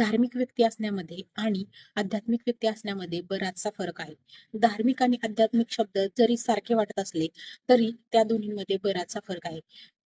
धार्मिक व्यक्ती असण्यामध्ये आणि आध्यात्मिक व्यक्ती असण्यामध्ये बराचसा फरक आहे. धार्मिक आणि आध्यात्मिक शब्द जरी सारखे वाटत असले, तरी त्या दोन्हीमध्ये बराचसा फरक आहे.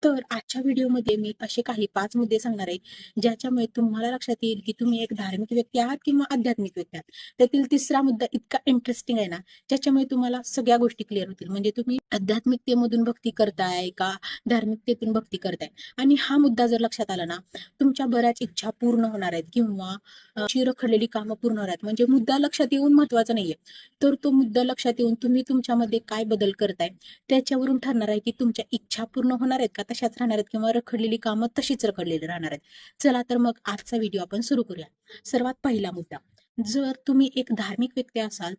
तर आजच्या व्हिडिओमध्ये मी असे काही पाच मुद्दे सांगणार आहे, ज्याच्यामुळे तुम्हाला लक्षात येईल, की तुम्ही एक धार्मिक व्यक्ती आहात किंवा आध्यात्मिक व्यक्ती आहात. त्यातील तिसरा मुद्दा इतका इंटरेस्टिंग आहे ना, ज्याच्यामुळे तुम्हाला सगळ्या गोष्टी क्लिअर होतील. म्हणजे तुम्ही आध्यात्मिकतेमधून भक्ती करताय का धार्मिकतेतून भक्ती करताय आणि हा मुद्दा जर लक्षात आला ना, तुमच्या बऱ्याच इच्छा पूर्ण होणार आहेत किंवा अ, रखडलेली कामं पूर्ण होणार आहेत. म्हणजे मुद्दा लक्षात येऊन महत्त्वाचा नाहीये. तर तो मुद्दा लक्षात येऊन तुम्ही तुमच्यामध्ये काय बदल करताय, त्याच्यावरून ठरणार आहे, की तुमच्या इच्छा पूर्ण होणार आहेत का तशाच राहणार आहेत किंवा रखडलेली कामं तशीच रखडलेली राहणार आहेत. चला तर मग आजचा व्हिडिओ आपण सुरू करूया. सर्वात पहिला मुद्दा, जर तुम्ही एक धार्मिक व्यक्ती असाल,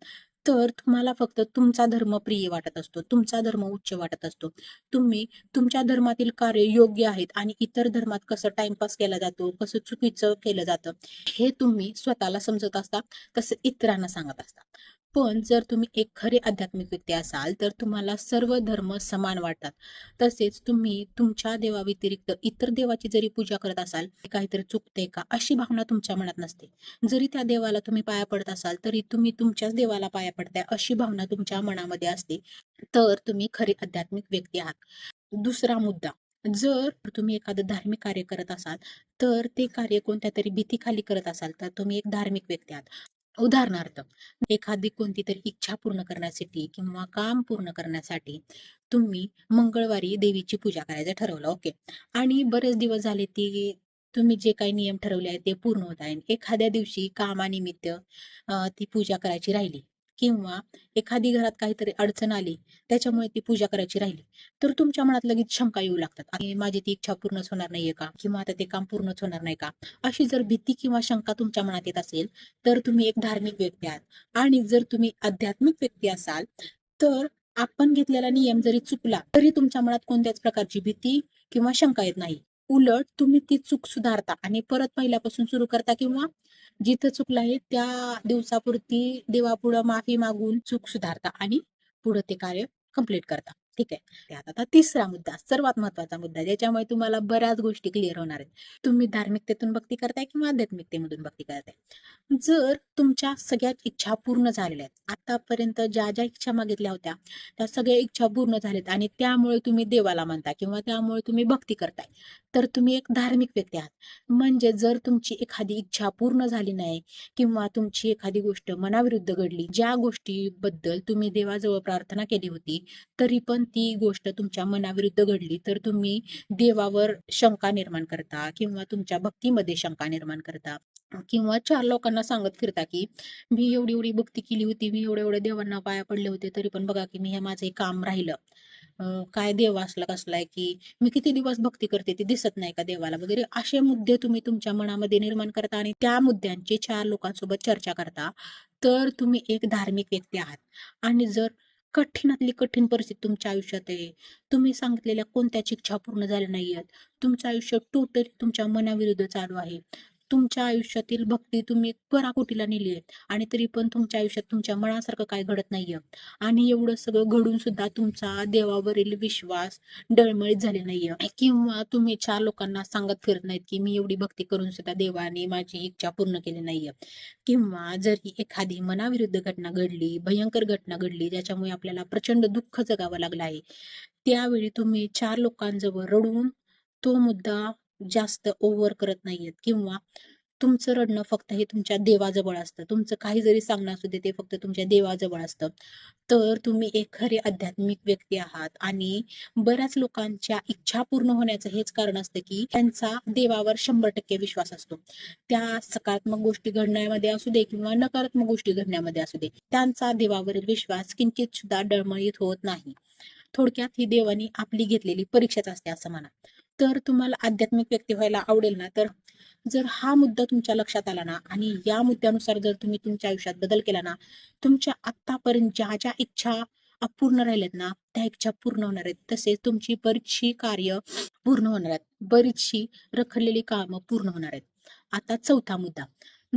तर तुम्हाला फक्त तुमचा धर्म प्रिय वाटत असतो. तुमचा धर्म उच्च वाटत असतो. तुम्ही तुमच्या धर्मातील कार्य योग्य आहेत आणि इतर धर्मात कसं टाइमपास केला जातो, कसं चुकीचं केलं जातं, हे तुम्ही स्वतःला समजत असता, तसं इतरांना सांगत असता. पण जर तुम्ही एक खरे आध्यात्मिक व्यक्ती असाल, तर तुम्हाला सर्व धर्म समान वाटतात. तसेच तुम्ही तुमच्या देवाव्यतिरिक्त इतर देवाची जरी पूजा करत असाल, काहीतरी चुकते का, अशी भावना तुमच्या मनात नसते. जरी त्या देवाला तुम्ही पाया पडत असाल, तरी तुम्ही तुमच्याच देवाला पाया पडताय, अशी भावना तुमच्या मनामध्ये असते. तर तुम्ही खरी आध्यात्मिक व्यक्ती आहात. दुसरा मुद्दा, जर तुम्ही एखादं धार्मिक कार्य करत असाल, तर ते कार्य कोणत्यातरी भीतीखाली करत असाल, तर तुम्ही एक धार्मिक व्यक्ती आहात. उदाहरणार्थ, एखादी कोणती तरी इच्छा पूर्ण करण्यासाठी किंवा काम पूर्ण करण्यासाठी तुम्ही मंगळवारी देवीची पूजा करायचं ठरवलं, ओके. आणि बरेच दिवस झाले ती तुम्ही जे काही नियम ठरवले आहेत, ते पूर्ण होत आहे. एखाद्या दिवशी कामानिमित्त ती पूजा करायची राहिली किंवा एखादी घरात काहीतरी अडचण आली, त्याच्यामुळे ती पूजा करायची राहिली. तर तुमच्या मनात लगेच शंका येऊ लागतात. आणि माझी ती इच्छा पूर्णच होणार नाहीये का? किंवा आता ते काम पूर्णच होणार नाही का? अशी जर भीती किंवा शंका तुमच्या मनात येत असेल, तर तुम्ही एक धार्मिक व्यक्ती आहात. आणि जर तुम्ही आध्यात्मिक व्यक्ती असाल, तर आपण घेतलेला नियम जरी चुकला, तरी तुमच्या मनात कोणत्याच प्रकारची भीती किंवा शंका येत नाही. उलट तुम्ही ती चूक सुधारता आणि परत पहिल्यापासून सुरू करता किंवा जिथं चुकलं आहे त्या दिवसापुरती देवापुढं माफी मागून चूक सुधारता आणि पुढं ते कार्य कंप्लीट करता. ठीक आहे. त्यात आता तिसरा मुद्दा, सर्वात महत्त्वाचा मुद्दा, ज्याच्यामुळे तुम्हाला बऱ्याच गोष्टी क्लिअर होणार आहेत. तुम्ही धार्मिकतेतून भक्ती करताय किंवा आध्यात्मिकतेमधून भक्ती करताय. जर तुमच्या सगळ्या इच्छा पूर्ण झालेल्या आहेत, आतापर्यंत ज्या ज्या इच्छा मागितल्या होत्या, त्या सगळ्या इच्छा पूर्ण झाल्यात आणि त्यामुळे तुम्ही देवाला मानता किंवा त्यामुळे तुम्ही भक्ती करताय, तर तुम्ही एक धार्मिक व्यक्ती आहात. म्हणजे जर तुमची एखादी इच्छा पूर्ण झाली नाही किंवा तुमची एखादी गोष्ट मनाविरुद्ध घडली, ज्या गोष्टीबद्दल तुम्ही देवाजवळ प्रार्थना केली होती, तरी पण ती गोष्ट तुमच्या मनाविरुद्ध घडली, तर तुम्ही देवावर शंका निर्माण करता किंवा तुमच्या भक्तीमध्ये शंका निर्माण करता किंवा चार लोकांना सांगत फिरता, की मी एवढी-एवढी भक्ती केली होती, मी एवढ्या-एवढ्या देवांना पाया पडले होते, तरी पण बघा की मी हे माझं काम राहिलं. काय देव असला कसलाय आहे, की मी किती दिवस भक्ती करते, ते दिसत नाही का देवाला वगैरे, असे मुद्दे तुम्ही तुमच्या मनामध्ये निर्माण करता आणि त्या मुद्द्यांची चार लोकांसोबत चर्चा करता, तर तुम्ही एक धार्मिक व्यक्ती आहात. आणि जर कठीणातली कठीण परिस्थिती तुमच्या आयुष्यात आहे, तुम्ही सांगितलेल्या कोणत्याच इच्छा पूर्ण झाल्या नाहीयेत, तुमचं आयुष्य टोटली तुमच्या मनाविरुद्ध चालू आहे. तुमच्या आयुष्यातील भक्ती तुम्ही पराकोटीला नेली आहे आणि तरी पण तुमच्या आयुष्यात तुमच्या मनासारखं काय घडत नाहीये. आणि एवढं सगळं घडून सुद्धा तुमचा देवावरील विश्वास डळमळीत झाले नाहीये. किंवा तुम्ही चार लोकांना सांगत फिरत नाहीत, की मी एवढी भक्ती करून सुद्धा देवाने माझी इच्छा पूर्ण केली नाहीये. किंवा जरी एखादी मनाविरुद्ध घटना घडली, भयंकर घटना घडली, ज्याच्यामुळे आपल्याला प्रचंड दुःख जगावं लागलं आहे, त्यावेळी तुम्ही चार लोकांजवळ रडून तो मुद्दा जास्त ओव्हर करत नाहीयेत किंवा तुमचं रडणं फक्त हे तुमच्या देवाजवळ असतं. तुमचं काही जरी सांगणं असू दे, ते फक्त तुमच्या देवाजवळ असतं. तर तुम्ही एक खरे आध्यात्मिक व्यक्ती आहात आणि बऱ्याच लोकांच्या इच्छा पूर्ण होण्याचं हेच कारण असतं, की त्यांचा देवावर 100% विश्वास असतो. त्या सकारात्मक गोष्टी घडण्यामध्ये असू दे किंवा नकारात्मक गोष्टी घडण्यामध्ये असू दे, त्यांचा देवावरील विश्वास किंचित सुद्धा डळमळीत होत नाही. थोडक्यात ही देवानी आपली घेतलेली परीक्षाच असते असं म्हणा. तर तुम्हाला आध्यात्मिक व्यक्ती व्हायला आवडेल ना, तर जर हा मुद्दा तुमच्या लक्षात आला ना आणि या मुद्द्यानुसार जर तुम्ही तुमच्या आयुष्यात बदल केला ना, तुमच्या आत्तापर्यंत ज्या-ज्या इच्छा अपूर्ण राहिल्यात ना, त्या इच्छा पूर्ण होणार आहेत. तसेच तुमची बरीचशी कार्य पूर्ण होणार आहेत. बरीचशी रखडलेली कामं पूर्ण होणार आहेत. आता चौथा मुद्दा,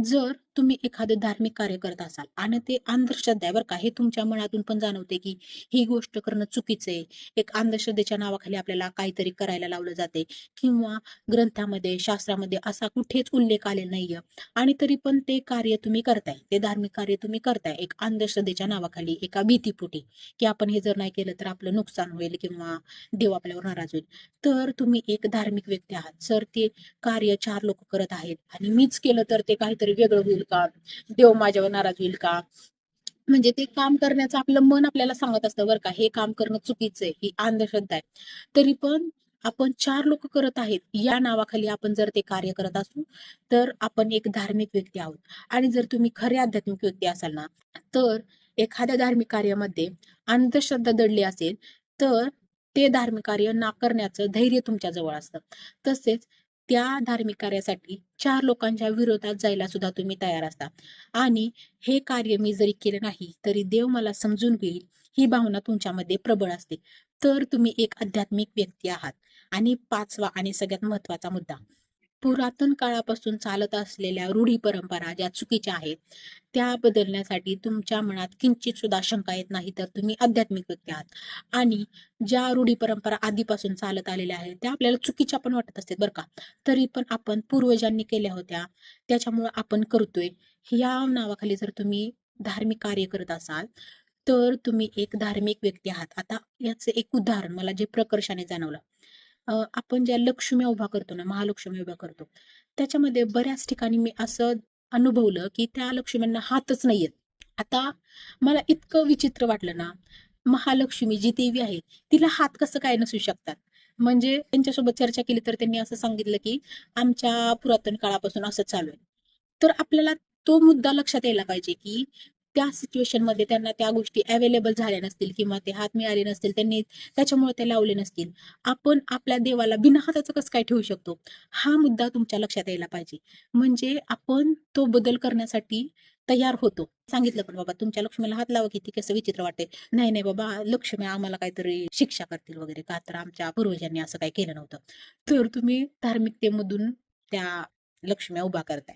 जर तुम्ही एखादं धार्मिक कार्य करत असाल आणि ते अंधश्रद्धा आहे का हे तुमच्या मनातून पण जाणवते की ही गोष्ट करणं चुकीचं आहे. एक अंधश्रद्धेच्या नावाखाली आपल्याला काहीतरी करायला लावलं जाते किंवा ग्रंथामध्ये शास्त्रामध्ये असा कुठेच उल्लेख आलेला नाहीये. आणि तरी पण ते कार्य तुम्ही करताय ते धार्मिक कार्य तुम्ही करताय. एक अंधश्रद्धेच्या नावाखाली एका भीतीपोटी की आपण हे जर नाही केलं तर आपलं नुकसान होईल किंवा देव आपल्यावर नाराज होईल. तर तुम्ही एक धार्मिक व्यक्ती आहात. सर ते कार्य चार लोक करत आहेत आणि मीच केलं तर ते काहीतरी वेगळं होईल. का? देव माझ्यावर नाराज होईल का? म्हणजे ते काम करण्याचं आपलं मन आपल्याला सांगत असतं बरं का हे काम करणं चुकीचं आहे ही अंधश्रद्धा आहे. तरी पण आपण चार लोक करत आहेत या नावाखाली आपण जर ते कार्य करत असू तर आपण एक धार्मिक व्यक्ती आहोत. आणि जर तुम्ही खरे आध्यात्मिक व्यक्ती असाल ना तर एखाद्या धार्मिक कार्यामध्ये अंधश्रद्धा दडली असेल तर ते धार्मिक कार्य नाकारण्याचं धैर्य तुमच्या जवळ असतं. तसेच त्या धार्मिक कार्यासाठी चार लोकांच्या विरोधात जायला सुद्धा तुम्ही तयार असता. आणि हे कार्य मी जरी केलं नाही तरी देव मला समजून घेईल ही भावना तुमच्यामध्ये प्रबळ असते. तर तुम्ही एक आध्यात्मिक व्यक्ती आहात. आणि पाचवा आणि सगळ्यात महत्त्वाचा मुद्दा पुरातन काळापासून चालत असलेल्या रूढी परंपरा ज्या चुकीच्या आहेत त्या बदलण्यासाठी तुमच्या मनात किंचित सुद्धा शंका येत नाही तर तुम्ही आध्यात्मिक व्यक्ती आहात. आणि ज्या रूढी परंपरा आधीपासून चालत आलेल्या आहेत त्या आपल्याला चुकीच्या पण वाटत असतात बरं का. तरी पण आपण पूर्वजांनी केल्या होत्या त्याच्यामुळे आपण करतोय. या नावाखाली जर तुम्ही धार्मिक कार्य करत असाल तर तुम्ही एक धार्मिक व्यक्ती आहात. आता याचं एक उदाहरण मला जे प्रकर्षाने जाणवलं. आपण ज्या लक्ष्मी उभा करतो ना महालक्ष्मी उभा करतो त्याच्यामध्ये बऱ्याच ठिकाणी मी असं अनुभवलं की त्या लक्ष्म्यांना हातच नाहीयेत. आता मला इतकं विचित्र वाटलं ना महालक्ष्मी जी देवी आहे तिला हात कसं काय नसू शकतात? म्हणजे त्यांच्यासोबत चर्चा केली तर त्यांनी असं सांगितलं की आमच्या पुरातन काळापासून असं चालू आहे. तर आपल्याला तो मुद्दा लक्षात यायला पाहिजे की त्या सिच्युएशनमध्ये त्यांना त्या गोष्टी अवेलेबल झाल्या नसतील किंवा ते हात मिळाले नसतील त्यांनी त्याच्यामुळे ते लावले नसतील. आपण आपल्या देवाला बिना हाताचं कसं काय ठेवू शकतो? हा मुद्दा तुमच्या लक्षात यायला पाहिजे. म्हणजे आपण तो बदल करण्यासाठी तयार होतो. सांगितलं पण बाबा तुमच्या लक्ष्मीला हात लावा किती कसं विचित्र वाटते नाही नाही बाबा लक्ष्मी आम्हाला काहीतरी शिक्षा करतील वगैरे का? तर आमच्या पूर्वजांनी असं काही केलं नव्हतं. तर तुम्ही धार्मिकतेमधून त्या लक्ष्म्या उभा करताय.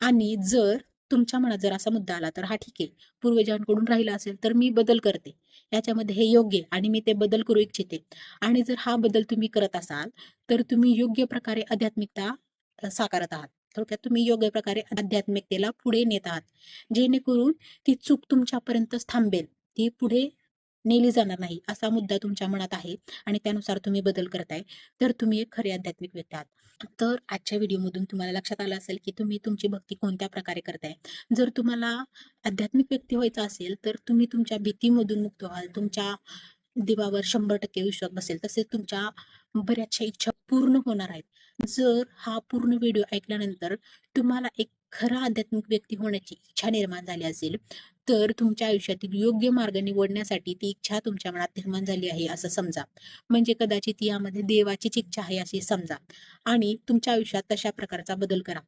आणि जर तुमच्या मनात जर असा मुद्दा आला तर हा ठीक आहे. पूर्वजांकडून राहिला असेल तर मी बदल करते. याच्यामध्ये हे योग्य आणि मी ते बदल करू इच्छिते. आणि जर हा बदल तुम्ही करत असाल तर तुम्ही योग्य प्रकारे आध्यात्मिकता साकारत आहात. थोडक्यात तुम्ही योग्य प्रकारे आध्यात्मिकतेला पुढे नेत आहात. जेणेकरून ती चूक तुमच्यापर्यंतच थांबेल. ती पुढे नेली जाणार नाही असा मुद्दा तुमच्या मनात आहे आणि त्यानुसार तुम्ही बदल करताय तर तुम्ही एक खरे आध्यात्मिक व्यक्ती आहात. तर आजच्या व्हिडिओमधून तुम्हाला लक्षात आलं असेल की तुम्ही तुमची भक्ती कोणत्या प्रकारे करताय. जर तुम्हाला आध्यात्मिक व्यक्ती व्हायचं असेल तर तुम्ही तुमच्या भीतीमधून मुक्त व्हाल तुमच्या देवावर शंभर टक्के विश्वास बसेल तसेच तुमच्या बऱ्याचशा इच्छा पूर्ण होणार आहेत. जर हा पूर्ण व्हिडिओ ऐकल्यानंतर तुम्हाला एक खरा आध्यात्मिक व्यक्ती होण्याची इच्छा निर्माण झाली असेल तर तुमच्या आयुष्यातील योग्य मार्ग निवडण्यासाठी ती इच्छा तुमच्या मनात निर्माण झाली आहे असं समजा. म्हणजे कदाचित यामध्ये देवाचीच इच्छा आहे अशी समजा. आणि तुमच्या आयुष्यात तशा प्रकारचा बदल करा.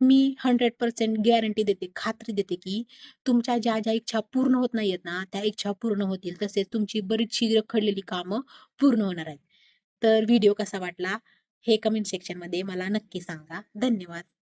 मी हंड्रेड पर्सेंट गॅरंटी देते खात्री देते की तुमच्या ज्या ज्या इच्छा पूर्ण होत नाहीयेत ना त्या इच्छा पूर्ण होतील. तसेच तुमची बरीचशी रखडलेली कामं पूर्ण होणार आहेत. तर व्हिडिओ कसा वाटला हे कमेंट सेक्शनमध्ये मला नक्की सांगा. धन्यवाद.